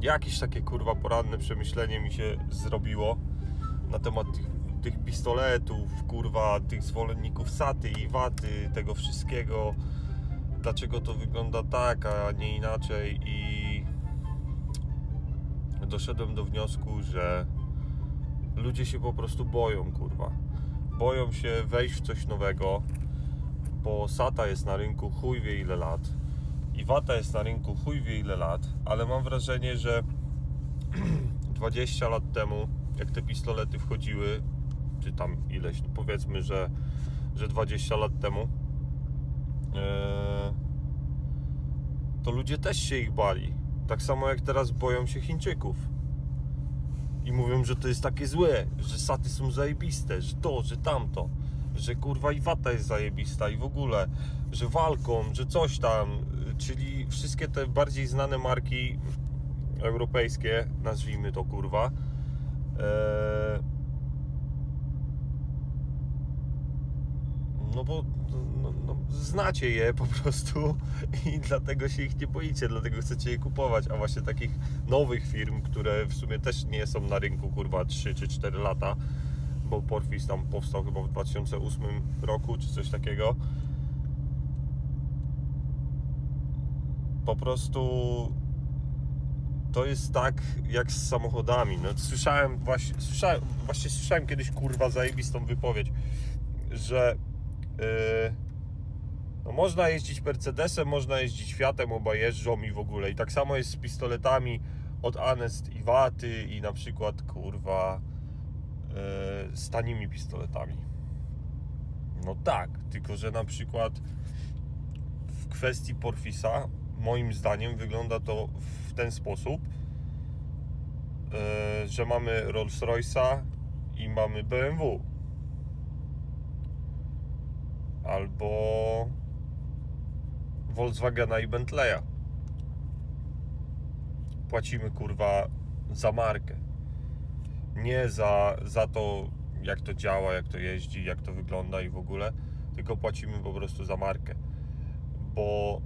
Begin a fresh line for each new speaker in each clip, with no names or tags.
jakieś takie kurwa poranne przemyślenie mi się zrobiło na temat tych, tych pistoletów, kurwa, tych zwolenników saty i waty, tego wszystkiego. Dlaczego to wygląda tak, a nie inaczej i doszedłem do wniosku, że ludzie się po prostu boją, kurwa. Boją się wejść w coś nowego, bo SATA jest na rynku chuj wie ile lat i Wata jest na rynku chuj wie ile lat, ale mam wrażenie, że 20 lat temu, jak te pistolety wchodziły, czy tam ileś, no powiedzmy, że, że 20 lat temu, e, to ludzie też się ich bali. Tak samo jak teraz boją się Chińczyków. I mówią, że to jest takie złe, że saty są zajebiste, że to, że tamto, że kurwa i wata jest zajebista i w ogóle, że walką, że coś tam, czyli wszystkie te bardziej znane marki europejskie, nazwijmy to kurwa, e, no bo no, no, znacie je po prostu i dlatego się ich nie boicie, dlatego chcecie je kupować, a właśnie takich nowych firm, które w sumie też nie są na rynku kurwa 3 czy 4 lata, bo Porfis tam powstał chyba w 2008 roku czy coś takiego. Po prostu to jest tak jak z samochodami. No, słyszałem właśnie, słyszałem, właśnie słyszałem kiedyś kurwa zajebistą wypowiedź, że yy, no można jeździć Mercedesem, można jeździć Fiatem, oba jeżdżą i w ogóle. I tak samo jest z pistoletami od Anest i Waty i na przykład kurwa yy, z tanimi pistoletami. No tak, tylko że na przykład w kwestii Porfisa moim zdaniem wygląda to w ten sposób, yy, że mamy Rolls Royce'a i mamy BMW. Albo Volkswagena i Bentleya. Płacimy kurwa za markę. Nie za, za to, jak to działa, jak to jeździ, jak to wygląda i w ogóle, tylko płacimy po prostu za markę. Bo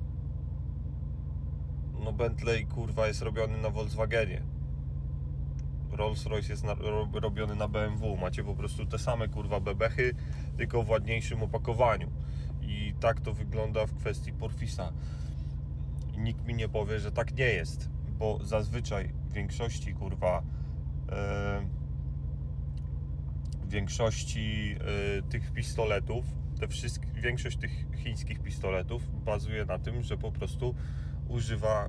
no Bentley kurwa jest robiony na Volkswagenie. Rolls Royce jest na, ro, robiony na BMW. Macie po prostu te same kurwa bebechy, tylko w ładniejszym opakowaniu. I tak to wygląda w kwestii Porfisa. Nikt mi nie powie, że tak nie jest, bo zazwyczaj w większości kurwa e, większości e, tych pistoletów, te wszystkie, większość tych chińskich pistoletów bazuje na tym, że po prostu używa